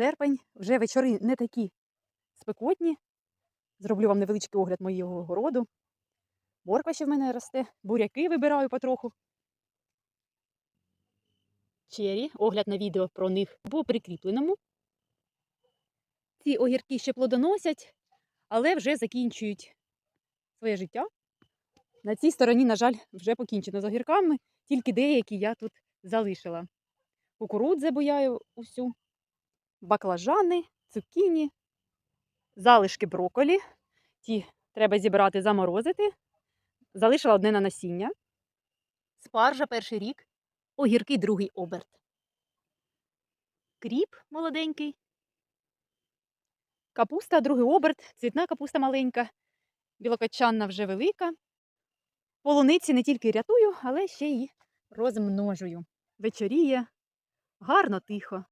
серпень, вже вечори не такі спекотні. Зроблю вам невеличкий огляд моєго городу. Морква ще в мене росте, буряки вибираю потроху. Чері, огляд на відео про них по прикріпленому. Ці огірки ще плодоносять, але вже закінчують своє життя. На цій стороні, на жаль, вже покінчено з огірками, тільки деякі я тут залишила. Кукурудзи бояю усю, баклажани, цукіні, залишки броколі. Ті треба зібрати, заморозити. Залишила одне на насіння. Спаржа перший рік, огірки другий оберт. Кріп молоденький. Капуста другий оберт, цвітна капуста маленька, білокочанна вже велика. Полуниці не тільки рятую, але ще й розмножую. Вечоріє, гарно тихо.